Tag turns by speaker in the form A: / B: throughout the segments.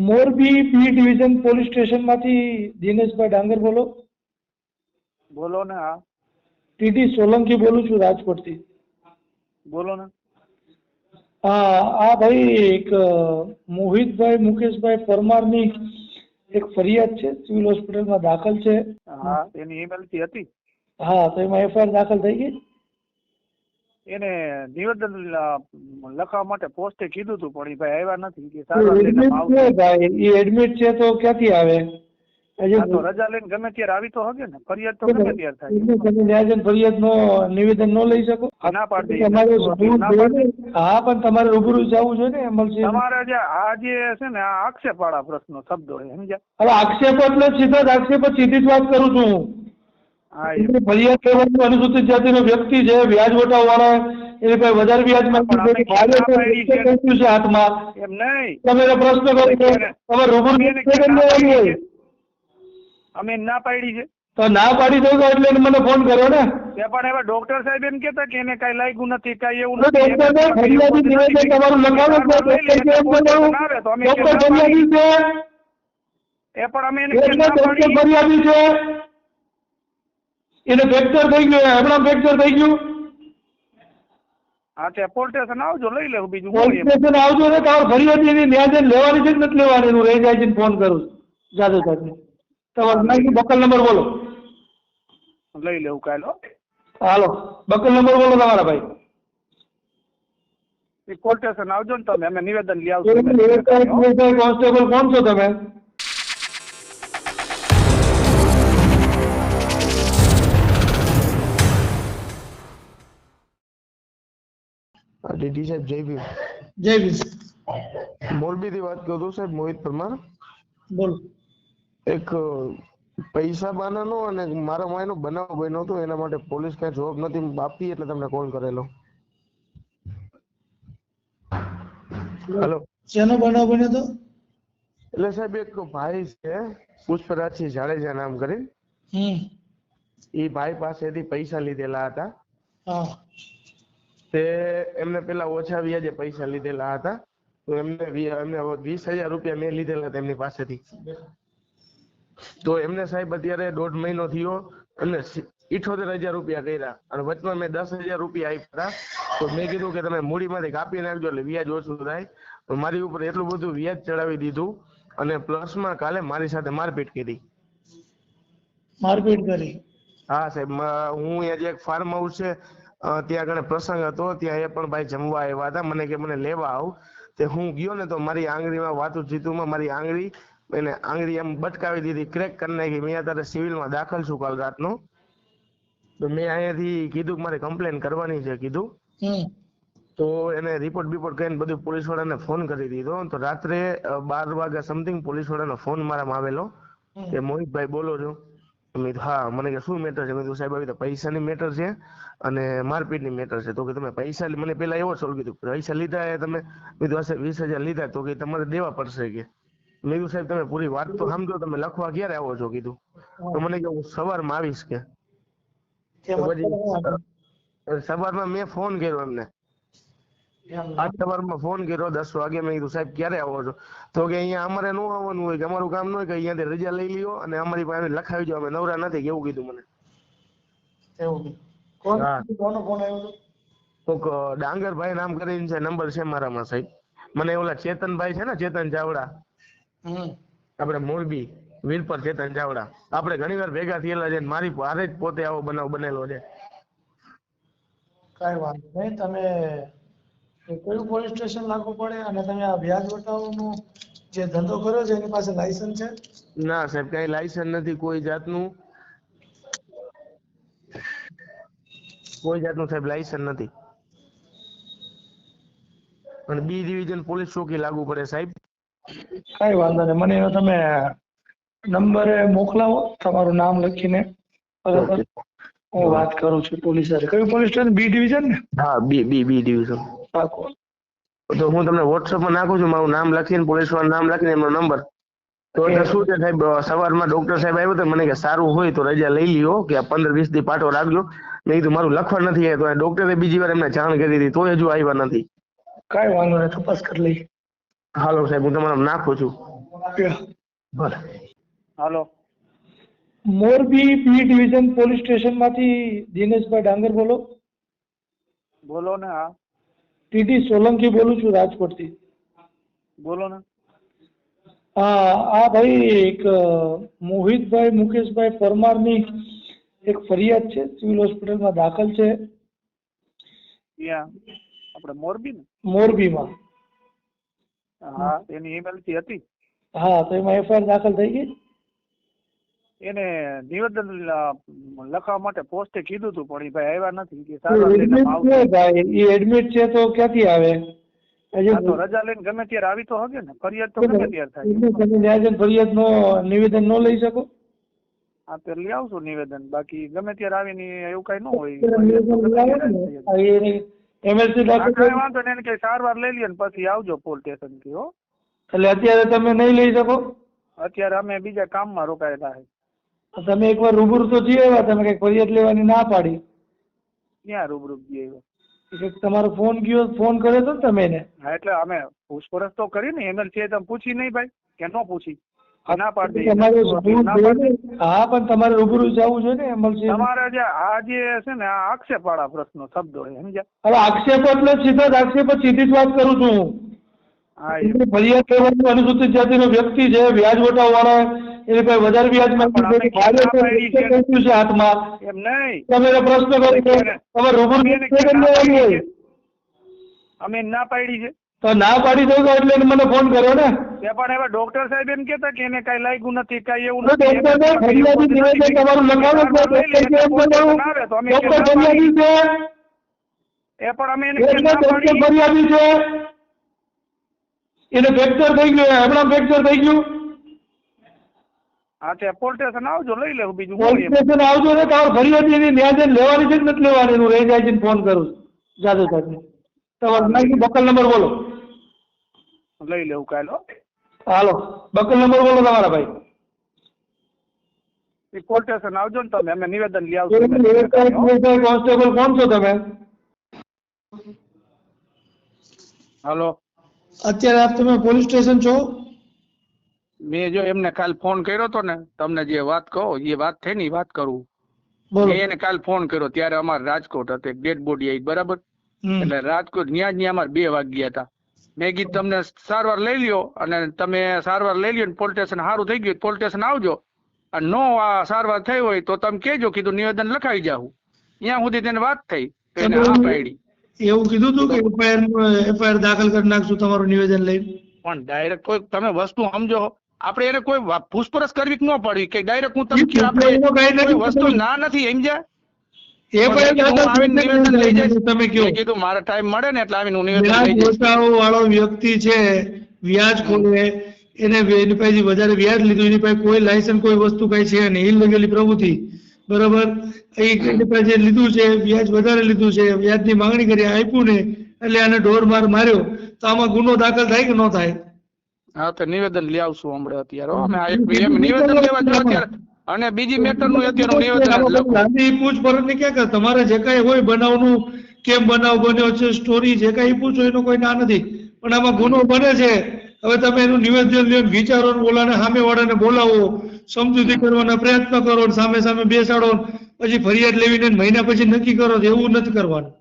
A: Morbi B division police સ્ટેશનમાંથી દિનેશભાઈ ડાંગર બોલો.
B: બોલો ને હા.
A: ટીડી સોલંકી બોલું છું રાજકોટથી.
B: બોલો ને.
A: હા આ ભાઈ એક મોહિતભાઈ મુકેશભાઈ પરમારની એક ફરિયાદ છે સિવિલ હોસ્પિટલમાં દાખલ છે.
B: હા એની થી હતી?
A: હા તો એમાં એફઆઈઆર દાખલ થઈ ગઈ.
B: એને નિવેદન લખવા માટે પોસ્ટે કીધું હતું પણ એ ભાઈ આવ્યા નથી. કે સારવાર
A: એ એડમિટ છે તો ક્યાંથી આવે?
B: તો રજા લઈને ગમે ત્યારે આવી તો હગે ને ફરિયાદ તો ગમે ત્યારે થાય.
A: તમે ન્યાય ફરિયાદ નો નિવેદન ન લઈ શકો?
B: ના પાડી
A: તમારે. હા પણ તમારે રૂબરૂ જવું જોઈએ ને એમએલસી
B: તમારે જે આ જે છે ને આ આક્ષેપ વાળા પ્રશ્નો શબ્દો છે સમજ્યા?
A: હવે આક્ષેપ એટલે સીધા જ આક્ષેપ સીધી જ વાત કરું છું હું. ફરિયાદ કરવાનું અનુસૂચિત જાતિનો વ્યક્તિ છે વ્યાજ વટાવવાળા એની પાસે વધારે વ્યાજ માંગ્યું છે. હાથમાં.
B: એમ નહીં.
A: તમે પ્રશ્ન કરો તમે રૂબરૂ
B: અમે ના પાડી છે.
A: તો ના પાડી દઉં એટલે મને ફોન કર્યો ને.
B: તે પણ એવા ડોક્ટર સાહેબ એમ કેતા કે એને કઈ લાગ્યું નથી કઈ એવું નથી.
A: તમારું લખાવો ડોક્ટર ફરિયાદી છે.
B: એ પણ અમે
A: ફરિયાદી છે. એને ફ્રેક્ચર થઈ ગયું હમણાં ફ્રેક્ચર થઈ ગયું.
B: હા તે પોલીસ સ્ટેશન આવજો લઈ લેવું બીજું શું
A: પોલીસ
B: એમ.
A: સ્ટેશન આવજો ને તમારે ફરિયાદી એની ન્યાય જઈને લેવાની છે કે નથી લેવાની? હું રહી જાય છે ફોન કરું છું જાદવ સાહેબને તમારું નામ શું? બકલ નંબર બોલો.
B: લઈ લેવું કાલે હો.
A: હાલો બકલ નંબર બોલો તમારા ભાઈ.
B: એ પોલીસ સ્ટેશન આવજો ને તમે અમે નિવેદન લઈ આવશું.
A: કોન્સ્ટેબલ કોણ છો તમે?
C: ડીડી સાહેબ જય ભીમ.
A: જય ભીમ
C: મોરબીથી વાત કરું સાહેબ મોહિત પરમાર.
A: બોલ.
C: એક પૈસા બાનાનો અને મારા માયનો બનાવ બન્યો હતો એના માટે પોલીસ કઈ જવાબ નથી આપી એટલે તમને કોલ કરેલો. હેલો
A: શેનો બનાવ બન્યો તો
C: એટલે સાહેબ એક ભાઈ છે પુષ્પરાજસિંહ જાડેજા નામ કરી એ ભાઈ પાસેથી પૈસા લીધેલા હતા. તે એમને પેલા ઓછા વ્યાજે પૈસા લીધેલા હતા. તો એમને એમને વીસ હજાર રૂપિયા મેં લીધેલા હતા એમની પાસેથી. તો એમને સાહેબ અત્યારે દોઢ મહિનો થયો અને ઇઠોતેર હજાર રૂપિયા કર્યા. અને વચમાં મેં દસ હજાર રૂપિયા આપ્યા. તો મેં કીધું કે તમે મૂડીમાંથી કાપી નાખજો એટલે વ્યાજ ઓછું થાય. મારી ઉપર એટલું બધું વ્યાજ ચડાવી દીધું અને પ્લસમાં કાલે મારી સાથે મારપીટ કરી.
A: મારપીટ કરી.
C: હા સાહેબ હું અહીંયા જે એક ફાર્મ હાઉસ છે ત્યાં આગળ પ્રસંગ હતો ત્યાં એ પણ ભાઈ જમવા આવ્યા હતા. મને કે મને લેવા આવ. તે હું ગયો ને તો મારી આંગળીમાં વાતું જીતુમાં મારી આંગળી એને આંગળી એમ બટકાવી દીધી ક્રેક કરી નાખી. મેં અત્યારે સિવિલમાં દાખલ છું કાલ રાતનો તો મેં અહીંયાથી કીધું કે મારે કમ્પ્લેન કરવાની છે કીધું. તો એને રિપોર્ટ બિપોર્ટ કરીને બધું પોલીસ વાળાને ફોન કરી દીધો. તો રાત્રે બાર વાગ્યા સમથિંગ પોલીસ વાળાનો ફોન મારામાં આવેલો. કે મોહિતભાઈ બોલો છો. મેં કીધું હા મને કે શું મેટર છે? મેં કીધું સાહેબ આવી રીતે પૈસાની મેટર છે અને મારપીટની મેટર છે. તો કે તમે પૈસા મને પેલા એવો સવાલ કીધું પૈસા લીધા એ તમે? કીધું હશે વીસ હજાર લીધા. તો કે તમારે દેવા પડશે કે. મેં કીધું સાહેબ તમે પૂરી વાત તો સમજો તમે લખવા ક્યારે આવો છો? કીધું. તો મને કે હું સવારમાં આવીશ કે. સવારમાં મેં ફોન કર્યો એમને. આજ સવારમાં ફોન કર્યો દસ વાગે મેં કીધું સાહેબ ક્યારે આવો છો? તો કે અહીંયા અમારે ન આવવાનું હોય કે અમારું કામ ન હોય કે અહીંયાથી રજા લઈ લ્યો અને અમારી પાસે લખાવી દો અમે નવરા નથી એવું કીધું મને.
A: એવું કોણ કોનો ફોન આવ્યો
C: કોક ડાંગરભાઈ નામ કરીને છે નંબર છે મારામાં સાહેબ. મને ઓલા ચેતનભાઈ છે ને ચેતન ચાવડા. આપણે મોરબી વીરપર ચેતન ચાવડા. આપણે ઘણી વાર ભેગા થયેલા છે મારી હારે જ પોતે આવો બનાવ બનેલો છે.
A: કઈ વાંધો નહીં તમે કયું પોલીસ સ્ટેશન લાગુ પડે અને તમે આ વ્યાજ વટાવવાનો જે ધંધો કર્યો છે એની પાસે લાયસન્સ છે?
C: ના સાહેબ કઈ લાયસન્સ નથી કોઈ જાતનું. કોઈ જાતનું સાહેબ લાયસન્સ નથી. અને બી ડિવિઝન પોલીસ ચોકી લાગુ પડે સાહેબ.
A: કઈ વાંધો નહીં મને એનો તમે નંબરે મોકલાવો તમારું નામ લખીને. બરાબર? હું વાત કરું છું પોલીસ સાથે. કયું પોલીસ સ્ટેશન? બી ડિવિઝન ને?
C: હા બી બી બી ડિવિઝન
A: પાકો.
C: તો હું તમને WhatsApp માં નાખું છું મારું નામ લખીને પોલીસ વાળાનું નામ લખીને એમનો નંબર તો એટલે શું છે સાહેબ સવારમાં ડોક્ટર સાહેબ આવ્યો તો મને કે સારું હોય તો રજા લઈ લ્યો કે આ પંદર વીસ દી પાટો રાખજો. મેં કીધું મારું લખવા નથી આવ્યો તો ડોક્ટરે બીજી વાર એમને જાણ કરી હતી તો હજુ આવ્યા નથી.
A: કાંઈ વાંધો નહીં તપાસ કરી લઈ
C: હાલો સાહેબ હું તમારા નાખું છું. ભલે.
B: Hello.
A: Morbi B division police સ્ટેશનમાંથી Dineshbhai Dangar બોલો.
B: બોલો ને હા.
A: ટીટી સોલંકી બોલું છું રાજકોટથી.
B: બોલો ને.
A: હા આ ભાઈ એક મોહિતભાઈ મુકેશભાઈ પરમારની એક ફરિયાદ છે સિવિલ હોસ્પિટલમાં દાખલ છે.
B: આપણે મોરબી ને?
A: મોરબીમાં.
B: હા એની થી હતી?
A: હા તો એમાં એફઆઈઆર દાખલ થઈ ગઈ.
B: એને નિવેદન લખવા માટે પોસ્ટે કીધું હતું પણ એ ભાઈ આવ્યા નથી કે સારવાર
A: એ એડમિટ છે તો ક્યાંથી આવે?
B: તો રજા લઈને ગમે ત્યારે આવી તો હગે ને. ફરિયાદ તો ગમે ત્યારે થાય.
A: તમે જઈને ફરિયાદનો નિવેદન નો લઈ શકો?
B: હા તો લઈ આવશું નિવેદન. બાકી ગમે ત્યારે આવીને એવું કઈ ન હોય.
A: ને.
B: કાંઈ
A: કરી-
B: વાંધો નહીં કે સારવાર લઈ લઈએ ને પછી આવજો પોલ સ્ટેશનથી હો.
A: એટલે અત્યારે તમે નહીં લઈ શકો?
B: અત્યારે અમે બીજા કામમાં રોકાયેલા છે
A: તમે એકવાર રૂબરૂ તો જઈ આવ્યા તમે કઈ ફરિયાદ લેવાની ના પાડી.
B: ક્યાં રૂબરૂ જઈ
A: આવ્યા? તમારો ફોન ગયો ફોન કર્યો હતો તમે એને.
B: હા એટલે અમે પૂછપરછ તો કરી ને એમએલ છે તમે પૂછી નહીં ભાઈ કે નો પૂછી. ના પાડી
A: હા પણ તમારે રૂબરૂ જવું જોઈએ ને એમએલસી
B: તમારે જે આ જે છે ને આ આક્ષેપ વાળા પ્રશ્નો શબ્દો સમજ્યા?
A: હવે આક્ષેપ એટલે સીધા જ આક્ષેપ સીધી જ વાત કરું છું હું. ફરિયાદ કરવાની અનુસૂચિત જાતિનો વ્યક્તિ છે વ્યાજ વટાવ વાળા એને કોઈ વધારે વ્યાજ માંગ્યું
B: પણ અમે
A: છે, ભાડે
B: ના પાડી છે.
A: કર્યું છે હાથમાં
B: એમ નહીં
A: તમે એને પ્રશ્ન કરો છો તમે રૂબરૂ
B: અમે એને
A: નિવેદન
B: ના
A: લેવાનું
B: પાડી
A: હોય.
B: છે. અમે ના પાડી છે
A: તો ના પાડી દો તો એટલે એને મને ફોન કર્યો ને
B: તે પણ હવે ડોક્ટર સાહેબ એમ કહેતા કે એને કઈ લાગ્યું નથી કઈ એવું
A: તો
B: નથી
A: ડોક્ટર સાહેબ ફરિયાદી નિવેદન તમારું લખાવો જ
B: સારવાર લઈ
A: નહીં.
B: લે,
A: ડોક્ટર
B: એટલે
A: કેમ
B: પોલીસ આવે તો અમે
A: ડોક્ટર
B: કે ના પાડી.
A: ફરિયાદી છે
B: એ પણ અમે એને
A: એટલે
B: કે ના
A: ડોક્ટર
B: પાડી
A: ફરિયાદી છે એને ફ્રેક્ચર થઈ ગયું હમણાં ફ્રેક્ચર થઈ ગયું
B: હા તે પોલીસ સ્ટેશન આવજો લઈ લેવું બીજું
A: પોલીસ સ્ટેશન આવજો ને તમારે ફરિયાદી એની ન્યાય લેવાની છે કે નથી લેવાની? હું રેન્જ આઈજીને ફોન કરું જાદવ સાહેબને તમારું બકલ નંબર બોલો.
B: લઈ લેવું કાલ
A: હાલો. બકલ નંબર બોલો તમારા ભાઈ.
B: પોલીસ સ્ટેશન આવજો ને તમે અમે નિવેદન લઈ આવશું.
A: કોન્સ્ટેબલ કોણ છો તમે?
B: હાલો.
A: અત્યારે આપ તમે પોલીસ સ્ટેશન છો?
B: મેં જો એમને કાલ ફોન કર્યો તો ને તમને જે વાત કહો એ વાત થઈ ને વાત કરું. મેં એને કાલ ફોન કર્યો ત્યારે અમારે રાજકોટ હતો એક ડેડ બોડી આવી બરાબર? એટલે રાજકોટ ન્યા જ ન્યા અમારે બે વાગ્યા હતા. મેં કીધું તમને સારવાર લઈ લ્યો અને તમે સારવાર લઈ લ્યો ને પોલીસ સ્ટેશન સારું થઈ ગયું પોલીસ સ્ટેશન આવજો. અને નો આ સારવાર થઈ હોય તો તમે કહેજો કીધું નિવેદન લખાવી જાઉં ત્યાં સુધી તેને વાત થઈ એને હા પાડી.
A: એવું કીધું તું કે એફઆઈઆર એફઆઈઆર દાખલ કરી નાખશું તમારું નિવેદન લઈને?
B: પણ ડાયરેક્ટ કોઈ તમે વસ્તુ સમજો આપણે એને કોઈ પૂછપરછ કરવી ન પડવી કે ડાયરેક્ટ હું તમને આપણે વસ્તુ ના નથી સમજ્યા નિવેદન લઈ
A: તમે કયો
B: કીધું મારે ટાઈમ મળે ને એટલે આવીને હું નિવેદન
A: વાળો વ્યક્તિ છે વ્યાજ ખોલે એને એની વધારે વ્યાજ લીધું એની પાસે કોઈ લાયસન્સ કોઈ વસ્તુ કઈ છે નહીં. ઇલીગલી પ્રવૃત્તિ બરોબર? એની પાસે લીધું છે વ્યાજ વધારે લીધું છે વ્યાજની માંગણી કરી આપ્યું ને એટલે આને ઢોર માર માર્યો. તો આમાં ગુનો દાખલ થાય કે ન થાય?
B: હા તો નિવેદન લઈ આવશું હમણાં અત્યારે હો. અમે આ એક નિવેદન લેવા જો અત્યારે. અને બીજી મેટરનું અત્યારે નિવેદન
A: ગાંધી પૂછપરછની ક્યાં તમારે જે કઈ હોય બનાવનું કેમ બનાવ બન્યો છે સ્ટોરી જે કઈ પૂછો એનો કોઈ ના નથી. પણ આમાં ગુનો બને છે. હવે તમે એનું નિવેદન લઈને વિચારો ને બોલાને સામે વાળાને બોલાવો. સમજૂતી કરવાના પ્રયત્ન કરો સામે સામે બેસાડો પછી ફરિયાદ લેવીને મહિના પછી નક્કી કરો એવું નથી કરવાનું.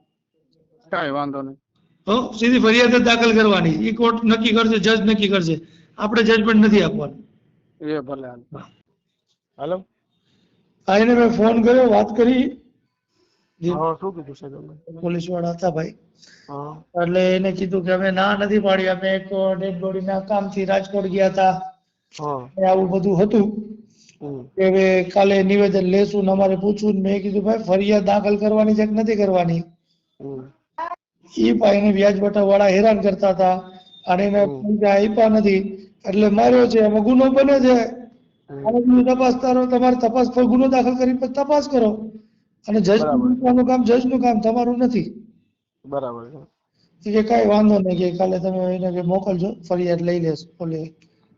B: કાંઈ વાંધો નહીં.
A: સીધી ફરિયાદ જ દાખલ કરવાની. એ કોર્ટ નક્કી કરશે જજ નક્કી કરશે. આપણે જજમેન્ટ નથી આપવાનું.
B: એ ભલે હાલ.
C: હાલો.
A: આ એને મેં ફોન કર્યો વાત કરી.
C: શું કીધું છે
A: પોલીસવાળા હતા ભાઈ. એટલે એને કીધું કે અમે ના નથી પાડી અમે એક ડેડ બોડી ના કામથી રાજકોટ ગયા હતા.
C: હા.
A: આવું બધું હતું. કે હવે કાલે નિવેદન લેશું ને અમારે પૂછવું મેં કીધું ભાઈ ફરિયાદ દાખલ કરવાની છે કે નથી કરવાની. એ ભાઈને વ્યાજ બટા વાળા હેરાન કરતા હતા. અને એને પૈસા આપ્યા નથી. એટલે માર્યો છે. એમાં ગુનો બને છે. તપાસ તારો તમારે તપાસ પર ગુનો દાખલ કરી તપાસ કરો. અને જજનું કામ જજનું કામ તમારું નથી.
C: બરાબર છે.
A: કે કઈ વાંધો નહીં કે કાલે તમે એને કે મોકલજો. ફરિયાદ લઈ લેશો. ઓલે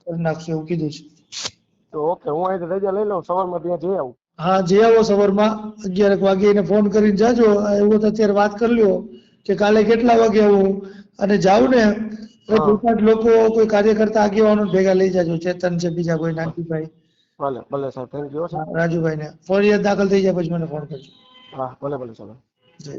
A: કરી નાખશું એવું કીધું છે.
C: તો ઓકે હું અહીં રજા લઈ લઉં. સવારમાં ત્યાં જઈ આવું.
A: હા જે આવો સવારમાં. અગિયાર વાગે એને ફોન કરીને જાજો. એવું તો અત્યારે વાત કરી લ્યો. કે કાલે કેટલા વાગે આવું? અને જાઉં ને એટલે
C: હા.
A: લોકો કોઈ કાર્યકર્તા આગેવાનો ભેગા લઈ જાજો ચેતન છે બીજા કોઈ નાનજીભાઈ
C: ભલે ભલે સાહેબ થેન્ક યુ
A: રાજુભાઈ ને ફરિયાદ દાખલ થઈ જાય પછી મને ફોન કરજો.
C: હા ભલે ભલે ચાલો
A: જય.